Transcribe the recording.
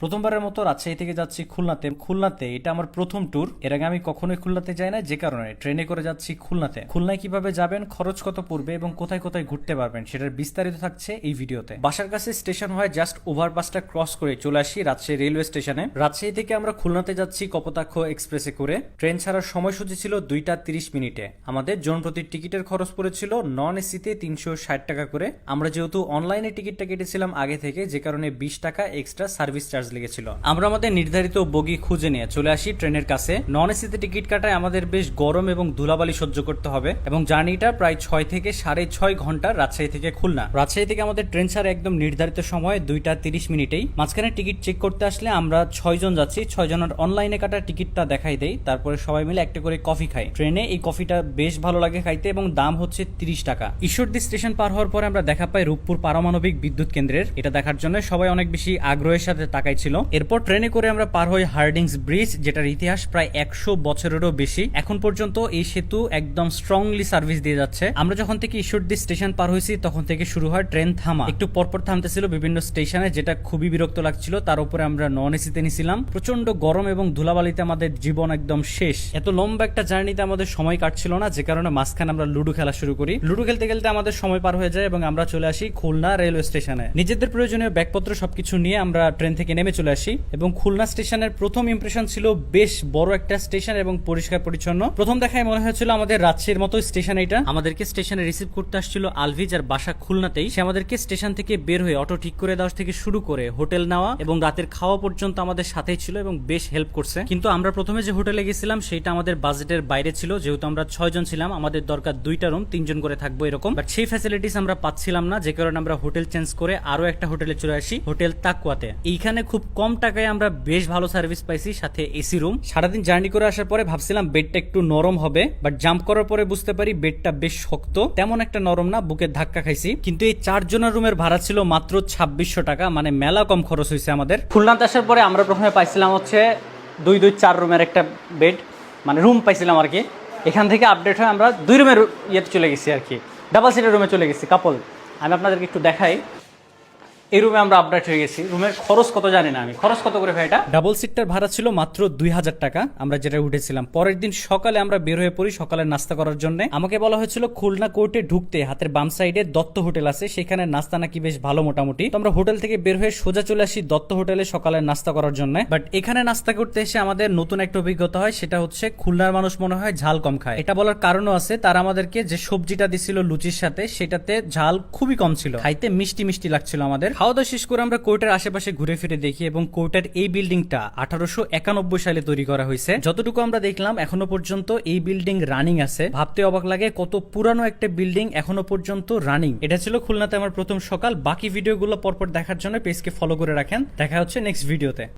প্রথমবারের মতো রাজশাহী থেকে যাচ্ছি খুলনাতে। খুলনাতে এটা আমার প্রথম ট্যুর এর আগে আমি কখনোই খুলনাতে যাই না যে কারণে। ট্রেনে করে যাচ্ছি খুলনাতে। খুলনায় কীভাবে যাবেন, খরচ কত পড়বে এবং কোথায় কোথায় ঘুরতে পারবেন সেটার বিস্তারিত থাকছে এই ভিডিওতে। বাসার কাছে স্টেশন হয় জাস্ট ওভারপাসটা ক্রস করে চলে আসি রাজশাহী রেলওয়ে স্টেশনে রাজশাহী থেকে আমরা খুলনাতে যাচ্ছি কপোতাক্ষ এক্সপ্রেসে করে। ট্রেন ছাড়ার সময়সূচি ছিল দুইটা তিরিশ মিনিটে। আমাদের জন প্রতি টিকিটের খরচ পড়েছিল নন এসিতে তিনশো ষাট টাকা করে। আমরা যেহেতু অনলাইনে টিকিটটা কেটেছিলাম আগে থেকে, যে কারণে বিশ টাকা এক্সট্রা সার্ভিস চার্জ লেগেছিল। আমরা আমাদের নির্ধারিত বগি খুঁজে নিয়ে চলে আসি ট্রেনের কাছে। নন এসিতে টিকিট কাটায় আমাদের বেশ গরম এবং ধুলাবালি সহ্য করতে হবে এবং জার্নিটা প্রায় ছয় থেকে সাড়ে ছয় ঘণ্টা রাজশাহী থেকে খুলনা। রাজশাহী থেকে আমাদের ট্রেন ছাড়ে একদম নির্ধারিত সময় দুইটা তিরিশ মিনিটেই। মাঝখানে টিকিট চেক করতে আসলে আমরা ছয়জন যাচ্ছি। ছয় জনের অনলাইনে কাটা টিকিটটা দেখাই দেই। তারপরে সবাই মিলে একটা করে কফি খাই। ট্রেনে এই কফিটা বেশ ভালো লাগে খাইতে এবং দাম হচ্ছে তিরিশ টাকা। ঈশ্বরদী স্টেশন পার হওয়ার পরে আমরা দেখা পাই রূপপুর পারমাণবিক বিদ্যুৎ কেন্দ্রের। এটা দেখার জন্য সবাই অনেক বেশি আগ্রহের সাথে তাকাইছিল এরপর ট্রেনে করে আমরা পার হই হার্ডিংস ব্রিজ, যেটার ইতিহাস প্রায় একশো বছরেরও বেশি। এখন পর্যন্ত এই সেতু একদম স্ট্রংলি সার্ভিস দিয়ে যাচ্ছে। আমরা যখন থেকে ঈশ্বরদী স্টেশন পার হয়েছি, তখন থেকে শুরু হয় ট্রেন থামা। একটু পরপর থামতেছিল বিভিন্ন স্টেশনে, যেটা খুবই বিরক্ত লাগছিল। তার উপরে আমরা নন এসিতে নিছিলাম। প্রচণ্ড গরম এবং ধুলাবালিতে আমাদের জীবন একদম শেষ। এত লম্বা একটা জার্নিতে আমাদের সময় কাটছিল না, যে কারণে মাঝখানে আমরা লুডো খেলা শুরু করি। লুডো খেলতে খেলতে আমাদের সময় পার হয়ে যায় এবং আমরা চলে আসি খুলনা রেলওয়ে স্টেশনে। নিজেদের প্রয়োজনীয় ব্যাগপত্র সবকিছু নিয়ে আমরা ট্রেন থেকে নেমে চলে আসি এবং খুলনা স্টেশনের প্রথম ইমপ্রেশন ছিল বেশ বড় একটা স্টেশন এবং পরিষ্কার পরিচ্ছন্ন। প্রথম দেখায় মনে হয়েছিল আমাদের রাজশাহীর মতো স্টেশন এটা আমাদেরকে স্টেশনে রিসিভ করতে আসছিল আলভিজ আর বাসা খুলনাতেই। সে আমাদেরকে স্টেশন থেকে বের হয়ে অটো ঠিক করে দেওয়া থেকে শুরু করে হোটেল নেওয়া এবং রাতের খাওয়া পর্যন্ত আমাদের সাথেই ছিল এবং বেশ হেল্প করছে। কিন্তু আমরা প্রথমে যে হোটেলে গেছিলাম সেটা আমাদের বাজেটের বাইরে ছিল। যেহেতু আমরা ছয়জন ছিলাম, আমাদের দরকার দুইটা রুম তিনজন করে থাকব এরকম। বাট সেই ফ্যাসিলিটিস আমরা পাচ্ছিলাম না, যে কারণে আমরা হোটেল চেঞ্জ করে আরও একটা হোটেলে চলে আসি, হোটেল তাকুয়াতে। এইখানে খুব কম টাকায় আমরা বেশ ভালো সার্ভিস পাইছি সাথে এসি রুম সারাদিন জার্নি করে আসার পরে ভাবছিলাম বেডটা একটু নরম হবে বাট জাম্প করার পরে বুঝতে পারি বেডটা বেশ শক্ত। তেমন একটা নরম না বুকের ধাক্কা খাইছি। কিন্তু এই চারজনের রুমের ভাড়া ছিল মাত্র ছাব্বিশশো টাকা মানে মেলা কম খরচ হয়েছে আমাদের। খুলনাতে আসার পরে আমরা প্রথমে পাইছিলাম হচ্ছে দুই দুই চার রুমের একটা বেড মানে রুম পাইছিলাম আর কি। এখান থেকে আপডেট হয়ে আমরা দুই রুমের ইয়েতে চলে গেছি আর কি। ডাবল সিটের রুমে চলে গেছি কাপল আমি আপনাদেরকে একটু দেখাই। এই রুমে আমরা আপডেট হয়ে গেছি। রুমের খরচ কত জানি না আমি। খরচ কত করে ভাই এটা? ডাবল সিটটার ভাড়া ছিল মাত্র দুই হাজার টাকা। আমরা যেটা উঠেছিলাম, পরের দিন সকালে আমরা বের হয়ে পড়ি সকালে নাস্তা করার জন্য। আমাকে বলা হয়েছিল খুলনা কোর্টে ঢুকতে, হাতের বাম সাইডে দত্ত হোটেল আছে, সেখানে নাস্তা নাকি বেশ ভালো মোটামুটি। তো আমরা হোটেল থেকে বের হয়ে সোজা চলে আসি দত্ত হোটেলে সকালে নাস্তা করার জন্য। বাট এখানে নাস্তা করতে এসে আমাদের নতুন একটা অভিজ্ঞতা হয়, সেটা হচ্ছে খুলনার মানুষ মনে হয় ঝাল কম খায়। এটা বলার কারণও আছে, তারা আমাদেরকে যে সবজিটা দিছিল লুচির সাথে, সেটাতে ঝাল খুবই কম ছিল। খাইতে মিষ্টি মিষ্টি লাগছিল আমাদের। খাওয়া দাওয়া শেষ করে আমরা কোর্টের আশেপাশে ঘুরে ফিরে দেখি এবং কোর্টের এই বিল্ডিংটা আঠারোশো একানব্বই সালে তৈরি করা হয়েছে। যতটুকু আমরা দেখলাম, এখনও পর্যন্ত এই বিল্ডিং রানিং আছে। ভাবতে অবাক লাগে কত পুরানো একটা বিল্ডিং এখনও পর্যন্ত রানিং। এটা ছিল খুলনাতে আমার প্রথম সকাল। বাকি ভিডিওগুলো পরপর দেখার জন্য পেজকে ফলো করে রাখেন। দেখা হচ্ছে নেক্সট ভিডিওতে।